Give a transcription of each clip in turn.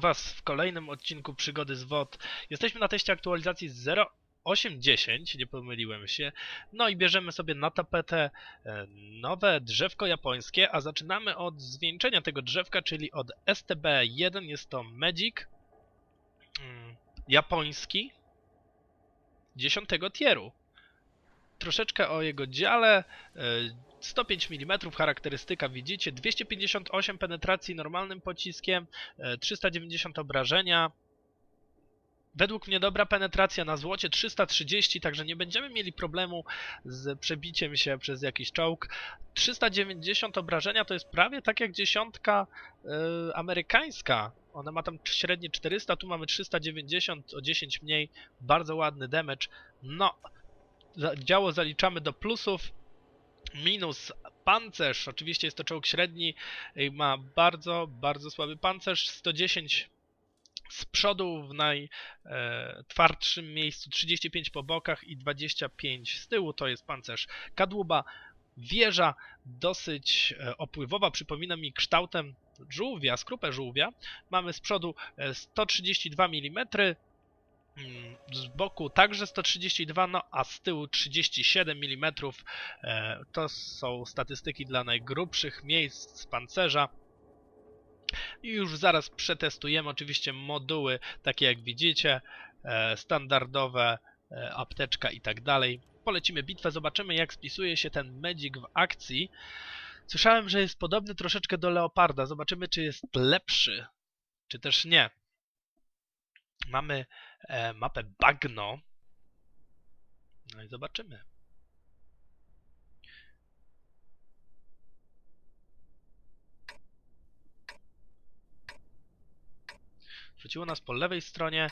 Was w kolejnym odcinku Przygody z WOD. Jesteśmy na teście aktualizacji 0.8.10, nie pomyliłem się. No i bierzemy sobie na tapetę e, nowe drzewko japońskie, a zaczynamy od zwieńczenia tego drzewka, czyli od STB1. Jest to Magic mm, japoński 10 tieru. Troszeczkę o jego dziale. E, 105 mm charakterystyka widzicie, 258 penetracji normalnym pociskiem, e, 390 obrażenia. Według mnie dobra penetracja na złocie 330, także nie będziemy mieli problemu z przebiciem się przez jakiś czołg. 390 obrażenia to jest prawie tak jak dziesiątka e, amerykańska. Ona ma tam średnie 400, tu mamy 390, o 10 mniej. Bardzo ładny damage. No, działo zaliczamy do plusów. Minus pancerz, oczywiście jest to czołg średni, ma bardzo, bardzo słaby pancerz, 110 z przodu w najtwardszym miejscu, 35 po bokach i 25 z tyłu, to jest pancerz kadłuba. Wieża dosyć e, opływowa, przypomina mi kształtem żółwia, skrupę żółwia. Mamy z przodu e, 132 mm, Mm, z boku także 132, no a z tyłu 37 mm. E, To są statystyki dla najgrubszych miejsc pancerza. I już zaraz przetestujemy oczywiście moduły, takie jak widzicie, e, standardowe, e, apteczka i tak dalej. Polecimy bitwę, zobaczymy jak spisuje się ten Magic w akcji. Słyszałem, że jest podobny troszeczkę do Leoparda. Zobaczymy, czy jest lepszy, czy też nie. Mamy e, mapę Bagno. No i zobaczymy. Rzuciło nas po lewej stronie.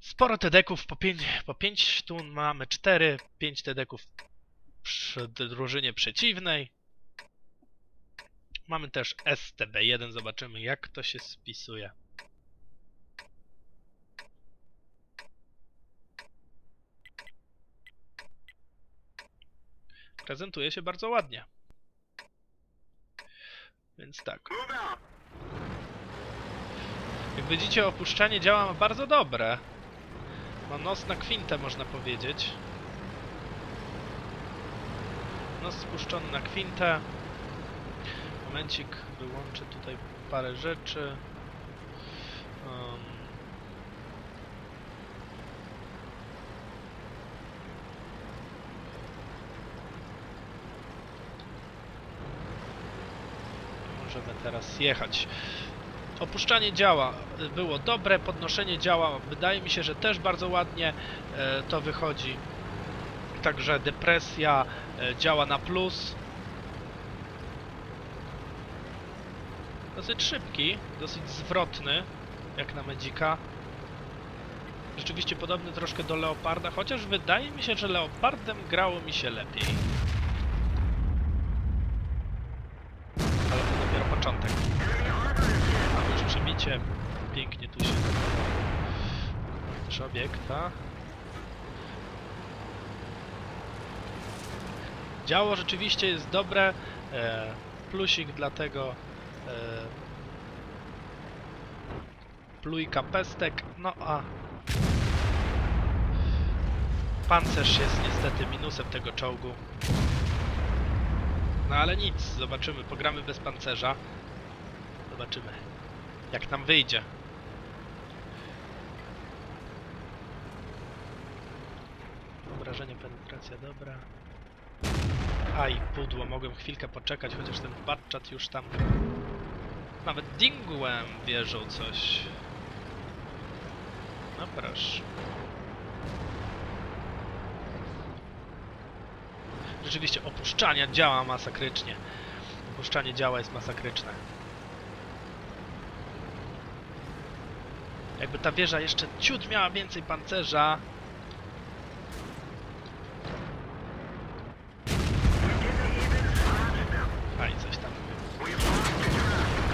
Sporo tedeków, po 5, po tu mamy 4, 5 tedeków przy drużynie przeciwnej. Mamy też STB1, zobaczymy jak to się spisuje. Prezentuje się bardzo ładnie. Więc tak. Jak widzicie, opuszczanie działa bardzo dobre. Ma nos na kwintę, można powiedzieć. Nos spuszczony na kwintę. Momencik, wyłączę tutaj parę rzeczy. Um, Możemy teraz jechać. Opuszczanie działa było dobre, podnoszenie działa wydaje mi się, że też bardzo ładnie e, to wychodzi. Także depresja e, działa na plus. Dosyć szybki, dosyć zwrotny, jak na Medzika. Rzeczywiście podobny troszkę do Leoparda, chociaż wydaje mi się, że Leopardem grało mi się lepiej. Ale to dopiero początek. Mamy już przebicie. Pięknie tu się. Też obiekta. Działo rzeczywiście jest dobre. E, plusik dlatego e, plujka pestek. No a pancerz jest niestety minusem tego czołgu. No ale nic, zobaczymy, pogramy bez pancerza. Zobaczymy, jak nam wyjdzie. Obrażenie, penetracja, dobra. Aj, pudło, mogłem chwilkę poczekać, chociaż ten batchat już tam... Nawet dingłem wierzył coś. No proszę. Rzeczywiście opuszczanie działa masakrycznie. Opuszczanie działa jest masakryczne. Jakby ta wieża jeszcze ciut miała więcej pancerza.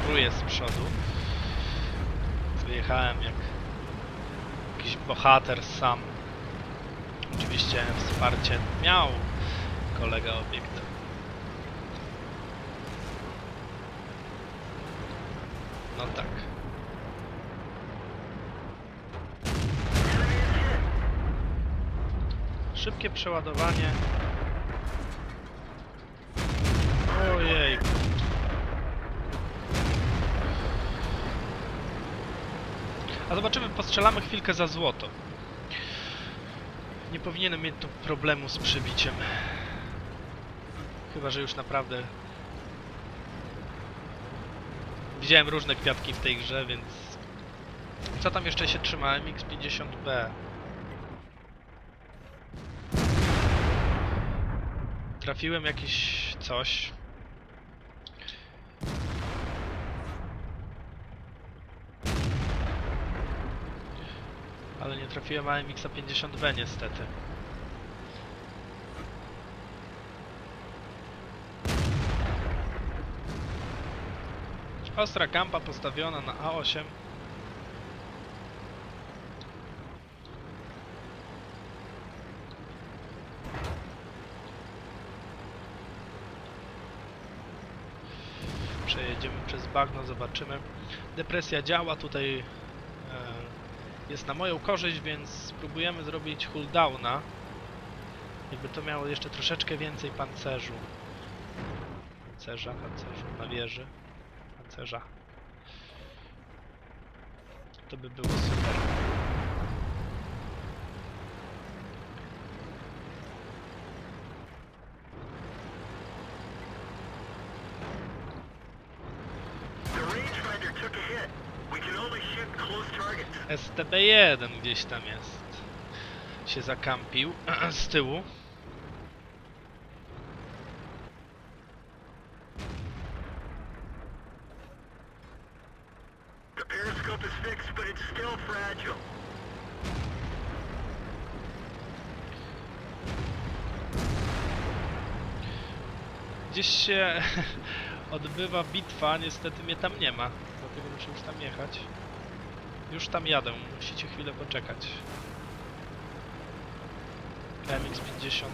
Kruje z przodu. Wyjechałem jak jakiś bohater sam. Oczywiście wsparcie miał kolega obiektem. No tak. Szybkie przeładowanie. Ojej. A zobaczymy, postrzelamy chwilkę za złoto. Nie powinienem mieć tu problemu z przebiciem. Chyba, że już naprawdę... Widziałem różne kwiatki w tej grze, więc... Co tam jeszcze się trzyma? MX-50B. Trafiłem jakieś coś. Ale nie trafiłem AMX-a 50B niestety. Ostra kampa postawiona na A8. Przejedziemy przez bagno, zobaczymy. Depresja działa, tutaj e, jest na moją korzyść, więc spróbujemy zrobić cooldowna. Jakby to miało jeszcze troszeczkę więcej pancerzu. Pancerza, pancerzu, na wieży. Pancerza. To by było super. The rangefinder took a hit. We can only shoot close targets. STB-1 gdzieś tam jest. Się zakampił z tyłu. Gdzieś się odbywa bitwa, niestety mnie tam nie ma. Dlatego muszę już tam jechać. Już tam jadę, musicie chwilę poczekać. MX-50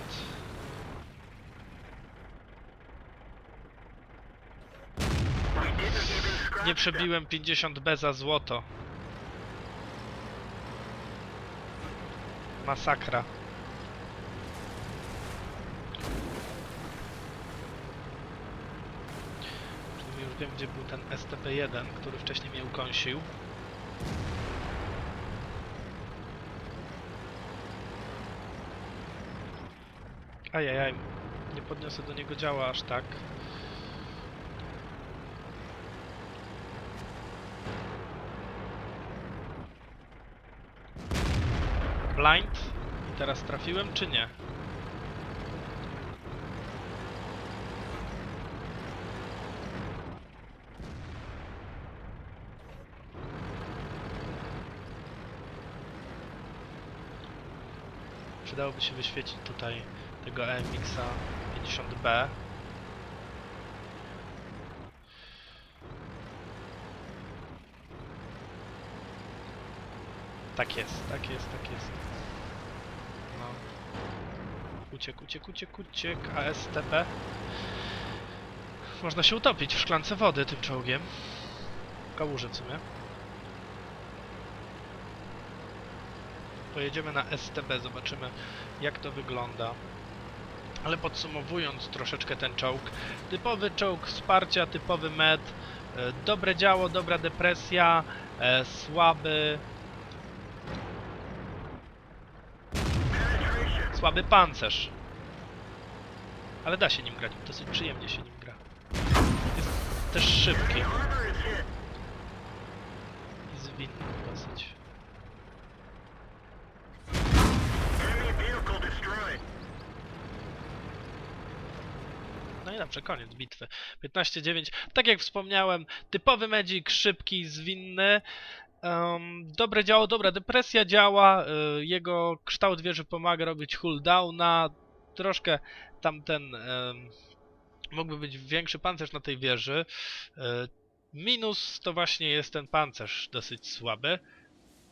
We didn't even scratch Nie przebiłem 50B za złoto. Masakra. Czyli już wiem, gdzie był ten STP-1, który wcześniej mnie ukąsił. Ajajaj, nie podniosę do niego działa aż tak. Blind? I teraz trafiłem, czy nie? Przydałoby się wyświecić tutaj tego EMX-a 50B. Tak jest, tak jest, tak jest. No. Uciekł, uciekł, uciekł, uciekł. ASTP. Można się utopić w szklance wody tym czołgiem. W kałuży w sumie. Pojedziemy na STB, zobaczymy jak to wygląda. Ale podsumowując troszeczkę ten czołg. Typowy czołg wsparcia, typowy med. e, Dobre działo, dobra depresja, e, słaby. Słaby pancerz. Ale da się nim grać, dosyć przyjemnie się nim gra. Jest też szybki Dobrze, koniec bitwy. 15-9. Tak jak wspomniałem, typowy medzik, szybki, zwinny. Um, dobre działo, dobra depresja działa. y, jego kształt wieży pomaga robić cooldowna. Troszkę tamten. em, mógłby być większy pancerz na tej wieży. Y, minus to właśnie jest ten pancerz dosyć słaby.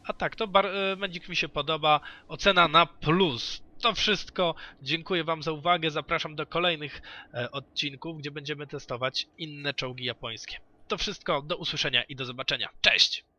A tak, to bar- y, mi się podoba. Ocena na plus. To wszystko. Dziękuję Wam za uwagę. Zapraszam do kolejnych e, odcinków, gdzie będziemy testować inne czołgi japońskie. To wszystko. Do usłyszenia i do zobaczenia. Cześć!